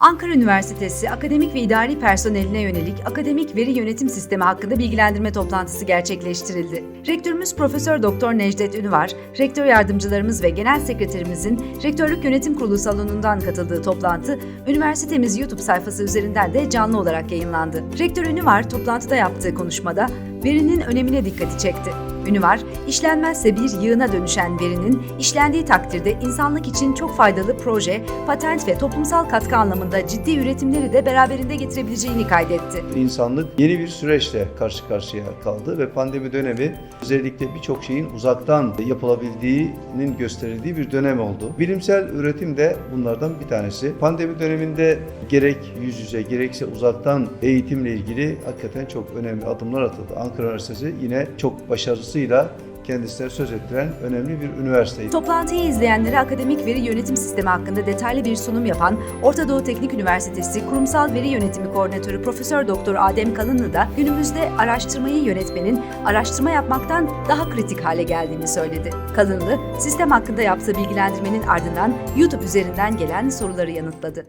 Ankara Üniversitesi akademik ve idari personeline yönelik akademik veri yönetim sistemi hakkında bilgilendirme toplantısı gerçekleştirildi. Rektörümüz Profesör Doktor Necdet Ünüvar, rektör yardımcılarımız ve genel sekreterimizin Rektörlük Yönetim Kurulu salonundan katıldığı toplantı üniversitemiz YouTube sayfası üzerinden de canlı olarak yayınlandı. Rektör Ünüvar toplantıda yaptığı konuşmada verinin önemine dikkati çekti. Ünüvar, işlenmezse bir yığına dönüşen verinin işlendiği takdirde insanlık için çok faydalı proje, patent ve toplumsal katkı anlamında ciddi üretimleri de beraberinde getirebileceğini kaydetti. İnsanlık yeni bir süreçle karşı karşıya kaldı ve pandemi dönemi özellikle birçok şeyin uzaktan yapılabildiğinin gösterildiği bir dönem oldu. Bilimsel üretim de bunlardan bir tanesi. Pandemi döneminde gerek yüz yüze gerekse uzaktan eğitimle ilgili hakikaten çok önemli adımlar atıldı. Ankara Üniversitesi yine çok başarısıyla kendisine söz ettiren önemli bir üniversiteydi. Toplantıyı izleyenlere akademik veri yönetim sistemi hakkında detaylı bir sunum yapan Orta Doğu Teknik Üniversitesi Kurumsal Veri Yönetimi Koordinatörü Profesör Doktor Adem Kalınlı da günümüzde araştırmayı yönetmenin araştırma yapmaktan daha kritik hale geldiğini söyledi. Kalınlı, sistem hakkında yaptığı bilgilendirmenin ardından YouTube üzerinden gelen soruları yanıtladı.